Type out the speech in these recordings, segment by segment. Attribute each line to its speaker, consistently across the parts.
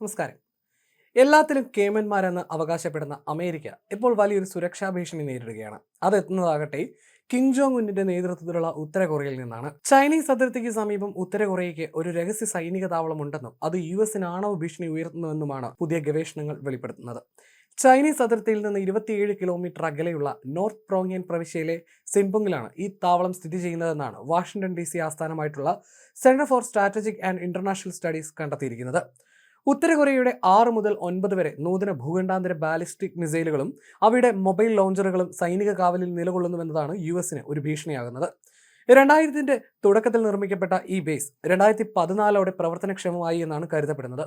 Speaker 1: നമസ്കാരം. എല്ലാത്തിലും കേമന്മാരെന്ന് അവകാശപ്പെടുന്ന അമേരിക്ക ഇപ്പോൾ വലിയൊരു സുരക്ഷാ ഭീഷണി നേരിടുകയാണ്. അതെത്തുന്നതാകട്ടെ കിം ജോങ് ഉന്നിന്റെ നേതൃത്വത്തിലുള്ള ഉത്തര കൊറിയയിൽ നിന്നാണ്. ചൈനീസ് അതിർത്തിക്ക് സമീപം ഉത്തര കൊറിയയ്ക്ക് ഒരു രഹസ്യ സൈനിക താവളമുണ്ടെന്നും അത് യു എസിന് ആണവ ഭീഷണി ഉയർത്തുന്നുവെന്നുമാണ് പുതിയ ഗവേഷണങ്ങൾ വെളിപ്പെടുത്തുന്നത്. ചൈനീസ് അതിർത്തിയിൽ നിന്ന് ഇരുപത്തിയേഴ് കിലോമീറ്റർ അകലെയുള്ള നോർത്ത് പ്രോങ്ങിയൻ പ്രവിശ്യയിലെ സിംബുങ്ങിലാണ് ഈ താവളം സ്ഥിതി ചെയ്യുന്നതെന്നാണ് Washington D C ആസ്ഥാനമായിട്ടുള്ള centre for strategic and international studies കണ്ടെത്തിയിരിക്കുന്നത്. ഉത്തര കൊറിയയുടെ ആറ് മുതൽ ഒൻപത് വരെ നൂതന ഭൂഖണ്ഡാന്തര ബാലിസ്റ്റിക് മിസൈലുകളും അവയുടെ മൊബൈൽ ലോഞ്ചറുകളും സൈനിക കാവലിൽ നിലകൊള്ളുന്നുവെന്നതാണ് യു എസിന് ഒരു ഭീഷണിയാകുന്നത്. രണ്ടായിരത്തിന്റെ തുടക്കത്തിൽ നിർമ്മിക്കപ്പെട്ട ഈ ബേസ് രണ്ടായിരത്തി പതിനാലോടെ പ്രവർത്തനക്ഷമമായി എന്നാണ് കരുതപ്പെടുന്നത്.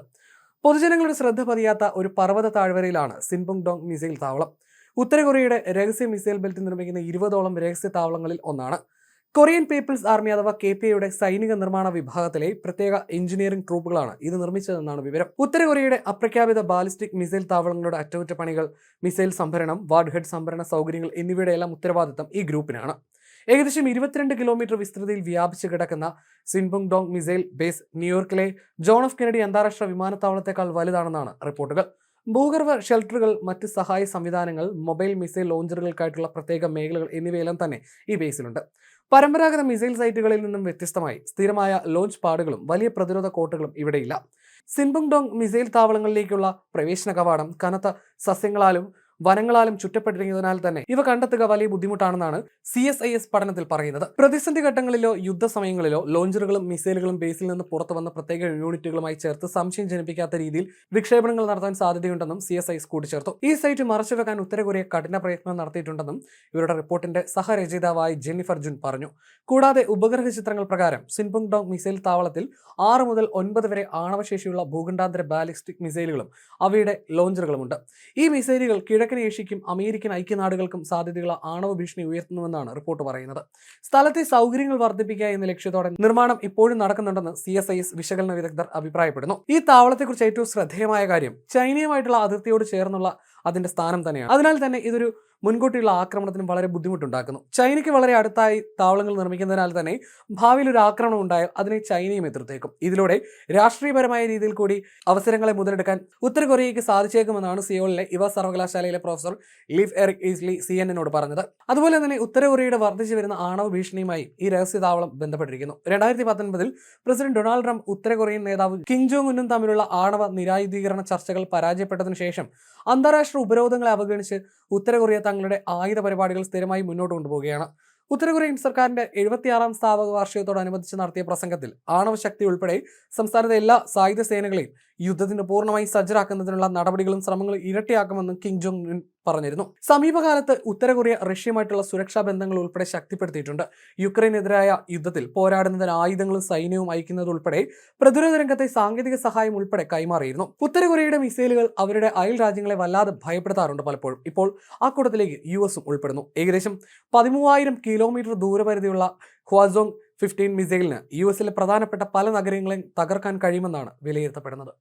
Speaker 1: പൊതുജനങ്ങളുടെ ശ്രദ്ധ പതിയാത്ത ഒരു പർവത താഴ്വരയിലാണ് സിൻപുങ് ഡോങ് മിസൈൽ താവളം. ഉത്തര കൊറിയയുടെ രഹസ്യ മിസൈൽ ബെൽറ്റ് നിർമ്മിക്കുന്ന ഇരുപതോളം രഹസ്യ താവളങ്ങളിൽ ഒന്നാണ്. കൊറിയൻ പീപ്പിൾസ് ആർമി അഥവാ കെ പി ഐയുടെ സൈനിക നിർമ്മാണ വിഭാഗത്തിലെ പ്രത്യേക എഞ്ചിനീയറിംഗ് ട്രൂപ്പുകളാണ് ഇത് നിർമ്മിച്ചതെന്നാണ് വിവരം. ഉത്തര കൊറിയയുടെ അപ്രഖ്യാപിത ബാലിസ്റ്റിക് മിസൈൽ താവളങ്ങളുടെ അറ്റകുറ്റപ്പണികൾ മിസൈൽ സംഭരണം വാർഡ് ഹെഡ് സംഭരണ സൗകര്യങ്ങൾ എന്നിവയുടെ എല്ലാം ഉത്തരവാദിത്തം ഈ ഗ്രൂപ്പിനാണ്. ഏകദേശം ഇരുപത്തിരണ്ട് കിലോമീറ്റർ വിസ്തൃതിയിൽ വ്യാപിച്ചു കിടക്കുന്ന സിൻബുങ് ഡോങ് മിസൈൽ ബേസ് ന്യൂയോർക്കിലെ ജോൺ ഓഫ് കെനഡി അന്താരാഷ്ട്ര വിമാനത്താവളത്തെക്കാൾ വലുതാണെന്നാണ് റിപ്പോർട്ടുകൾ. ഭൂഗർഭ ഷെൽട്ടറുകൾ മറ്റ് സഹായ സംവിധാനങ്ങൾ മൊബൈൽ മിസൈൽ ലോഞ്ചറുകൾക്കായിട്ടുള്ള പ്രത്യേക മേഖലകൾ എന്നിവയെല്ലാം തന്നെ ഈ ബേസിലുണ്ട്. പരമ്പരാഗത മിസൈൽ സൈറ്റുകളിൽ നിന്നും വ്യത്യസ്തമായി സ്ഥിരമായ ലോഞ്ച് പാടുകളും വലിയ പ്രതിരോധ കോട്ടകളും ഇവിടെയില്ല. സിൻബുങ് ഡോങ് മിസൈൽ താവളങ്ങളിലേക്കുള്ള പ്രവേശന കവാടം കനത്ത സസ്യങ്ങളാലും വനങ്ങളാലും ചുറ്റപ്പെട്ടിരിക്കുന്നതിനാൽ തന്നെ ഇവ കണ്ടെത്തുക വലിയ ബുദ്ധിമുട്ടാണെന്നാണ് സി എസ് ഐ എസ് പഠനത്തിൽ പറയുന്നത്. പ്രതിസന്ധി ഘട്ടങ്ങളിലോ യുദ്ധ സമയങ്ങളിലോ ലോഞ്ചറുകളും മിസൈലുകളും ബേസിൽ നിന്ന് പുറത്തു വന്ന പ്രത്യേക യൂണിറ്റുകളുമായി ചേർത്ത് സംശയം ജനിപ്പിക്കാത്ത രീതിയിൽ വിക്ഷേപണങ്ങൾ നടത്താൻ സാധ്യതയുണ്ടെന്നും സി എസ് ഐ എസ് കൂട്ടിച്ചേർത്തു. ഈ സൈറ്റ് മറച്ചുവെക്കാൻ ഉത്തരകൊറിയ കഠിന പ്രയത്നം നടത്തിയിട്ടുണ്ടെന്നും ഇവരുടെ റിപ്പോർട്ടിന്റെ സഹരചയിതാവായ ജെന്നിഫർ ജുൻ പറഞ്ഞു. കൂടാതെ ഉപഗ്രഹ ചിത്രങ്ങൾ പ്രകാരം സിൻപുങ് ഡോങ് മിസൈൽ താവളത്തിൽ ആറ് മുതൽ ഒൻപത് വരെ ആണവശേഷിയുള്ള ഭൂഖണ്ഡാന്തര ബാലിസ്റ്റിക് മിസൈലുകളും അവയുടെ ലോഞ്ചറുകളുമുണ്ട്. ഈ മിസൈലുകൾ കിഴക്കൻ ഏഷ്യയ്ക്കും അമേരിക്കൻ ഐക്യനാടുകൾക്കും സാധ്യതയുള്ള ആണവ ഭീഷണി ഉയർത്തുന്നുവെന്നാണ് റിപ്പോർട്ട് പറയുന്നത്. സ്ഥലത്തെ സൗകര്യങ്ങൾ വർദ്ധിപ്പിക്കുക എന്ന ലക്ഷ്യത്തോടെ നിർമ്മാണം ഇപ്പോഴും നടക്കുന്നുണ്ടെന്ന് സി എസ് ഐ എസ് വിശകലന വിദഗ്ധർ അഭിപ്രായപ്പെടുന്നു. ഈ താവളത്തെക്കുറിച്ച് ഏറ്റവും ശ്രദ്ധേയമായ കാര്യം ചൈനയുമായിട്ടുള്ള അതിർത്തിയോട് ചേർന്നുള്ള അതിന്റെ സ്ഥാനം തന്നെയാണ്. അതിനാൽ തന്നെ ഇതൊരു മുൻകൂട്ടിയുള്ള ആക്രമണത്തിന് വളരെ ബുദ്ധിമുട്ടുണ്ടാക്കുന്നു. ചൈനയ്ക്ക് വളരെ അടുത്തായി താവളങ്ങൾ നിർമ്മിക്കുന്നതിനാൽ തന്നെ ഭാവിയിൽ ഒരു ആക്രമണം ഉണ്ടായാൽ അതിനെ ചൈനയും എതിർത്തേക്കും. ഇതിലൂടെ രാഷ്ട്രീയപരമായ രീതിയിൽ കൂടി അവസരങ്ങളെ മുതലെടുക്കാൻ ഉത്തര കൊറിയയ്ക്ക് സാധിച്ചേക്കുമെന്നാണ് സിയോളിലെ ഇവ സർവകലാശാലയിലെ പ്രൊഫസർ ലീഫ് എറിക് ഈസ്ലി സി എന്നോട് പറഞ്ഞത്. അതുപോലെ തന്നെ ഉത്തര കൊറിയയുടെ വർദ്ധിച്ചു വരുന്ന ആണവ ഭീഷണിയുമായി ഈ രഹസ്യ താവളം ബന്ധപ്പെട്ടിരിക്കുന്നു. രണ്ടായിരത്തി പത്തൊൻപതിൽ പ്രസിഡന്റ് ഡൊണാൾഡ് ട്രംപ് ഉത്തര കൊറിയൻ നേതാവ് കിം ജോങ് ഉന്നും തമ്മിലുള്ള ആണവ നിരായുധീകരണ ചർച്ചകൾ പരാജയപ്പെട്ടതിനു ശേഷം അന്താരാഷ്ട്ര ഉപരോധങ്ങളെ അവഗണിച്ച് ഉത്തര കൊറിയ തങ്ങളുടെ ആയുധ പരിപാടികൾ സ്ഥിരമായി മുന്നോട്ട് കൊണ്ടുപോവുകയാണ്. ഉത്തരകൊറിയൻ സർക്കാരിന്റെ എഴുപത്തിയാറാം സ്ഥാപക വാർഷികത്തോടനുബന്ധിച്ച് നടത്തിയ പ്രസംഗത്തിൽ ആണവശക്തി ഉൾപ്പെടെ സംസ്ഥാനത്തെ എല്ലാ സായുധ സേനകളെയും യുദ്ധത്തിന് പൂർണമായി സജ്ജരാക്കുന്നതിനുള്ള നടപടികളും ശ്രമങ്ങളും ഇരട്ടിയാക്കുമെന്നും കിങ് ജോങ് പറഞ്ഞിരുന്നു. സമീപകാലത്ത് ഉത്തര കൊറിയ റഷ്യയുമായിട്ടുള്ള സുരക്ഷാ ബന്ധങ്ങൾ ഉൾപ്പെടെ ശക്തിപ്പെടുത്തിയിട്ടുണ്ട്. യുക്രൈനെതിരായ യുദ്ധത്തിൽ പോരാടുന്നതിന് ആയുധങ്ങളും സൈന്യവും അയക്കുന്നത് ഉൾപ്പെടെ പ്രതിരോധ രംഗത്തെ സാങ്കേതിക സഹായം ഉൾപ്പെടെ കൈമാറിയിരുന്നു. ഉത്തര കൊറിയയുടെ മിസൈലുകൾ അവരുടെ അയൽ രാജ്യങ്ങളെ വല്ലാതെ ഭയപ്പെടുത്താറുണ്ട് പലപ്പോഴും. ഇപ്പോൾ ആ കൂട്ടത്തിലേക്ക് യു എസും ഉൾപ്പെടുന്നു. ഏകദേശം പതിമൂവായിരം കിലോമീറ്റർ ദൂരപരിധിയുള്ള ഹ്വാസോങ് ഫിഫ്റ്റീൻ മിസൈലിന് യു എസിലെ പ്രധാനപ്പെട്ട പല നഗരങ്ങളെയും തകർക്കാൻ കഴിയുമെന്നാണ് വിലയിരുത്തപ്പെടുന്നത്.